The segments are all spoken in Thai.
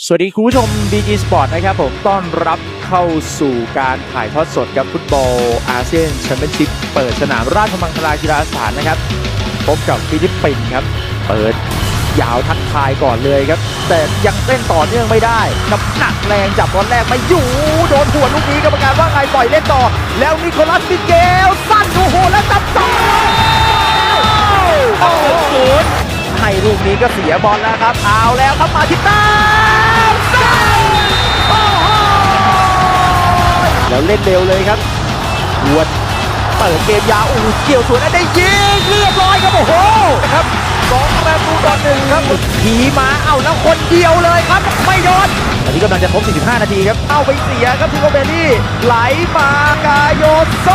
สวัสดีคุณผู้ชม BG Sport นะครับผมต้อนรับเข้าสู่การถ่ายทอดสดกับฟุตบอลอาเซียนแชมเปี้ยนชิพเปิดสนามราชมังคลากีฬาสถานนะครับ พบกับฟิลิปปินส์ครับ เปิดยาวทักทายก่อนเลยครับ แต่ยังเต้นต่อเนื่องไม่ได้น้ำหนักแรงจับบอลแรกไม่อยู่ โดนหัวลูกนี้กรรมการว่าไงปล่อยเล่นต่อ แล้วนิโคลัสมิเกล กนี้ก็เสียบอลแล้วครับ เอาแล้วครับมาทิต้าแล้วเล่นเร็วเลยครับหวดเปิดเกมยาวอ้เกี่ยวสวนได้ยิงเรียบร้อยครับโอ้โหนะครับสองประตูต่อหนึ่งครับผีมาเอาแล้วคนเดียวเลยครับไม่โดนตอนนี้กำลังจะครบ 45 นาทีครับ เอาไปเสียครับทูโกเบลลี่ไหลมากาโยโซ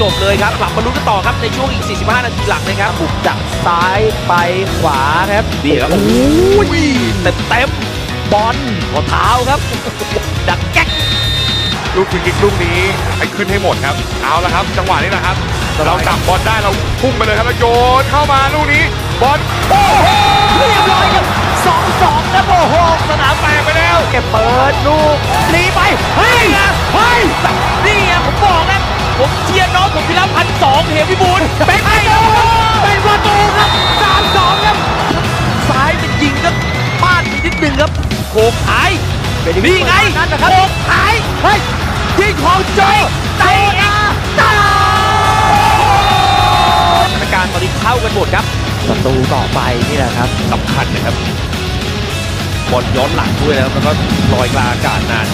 จบเลยครับกลับมาลุ้นกันต่อครับในช่วงอีก 45 นาทีหลังนะครับบุกจากซ้ายไปขวาครับนี่ครับโอ้โหเต็มเต็มบอลๆหัวเท้าครับ ดักแก๊กลูกฟรีคิกลูกนี้ให้ขึ้นให้หมดครับเอาละครับจังหวะนี้นะครับ เราจับบอลได้เราพุ่งไปเลยครับแล้วโยนเข้ามาลูกนี้บอลโอ้โหเรียบร้อยครับสองสองครับโอ้โหสนามแตกไปแล้วแกเปิดลูกหนีไปเฮ้ยเฮ้ย เหมวิบูลย์เป็นไงครับเป็นประตูครับสามสองครับซ้ายเป็นยิงก็ป้านไปนิดนึงครับโขกหายเป็นอย่างนี่ไงนั่นนะครับโขกหายเฮ้ยยิงของโจใจอาตาสถานการณ์ตอนนี้เข้ากันหมดครับประตูต่อไปนี่แหละครับสำคัญนะครับบอลย้อนหลังด้วยนะครับแล้วก็ลอยกลางอากาศนาน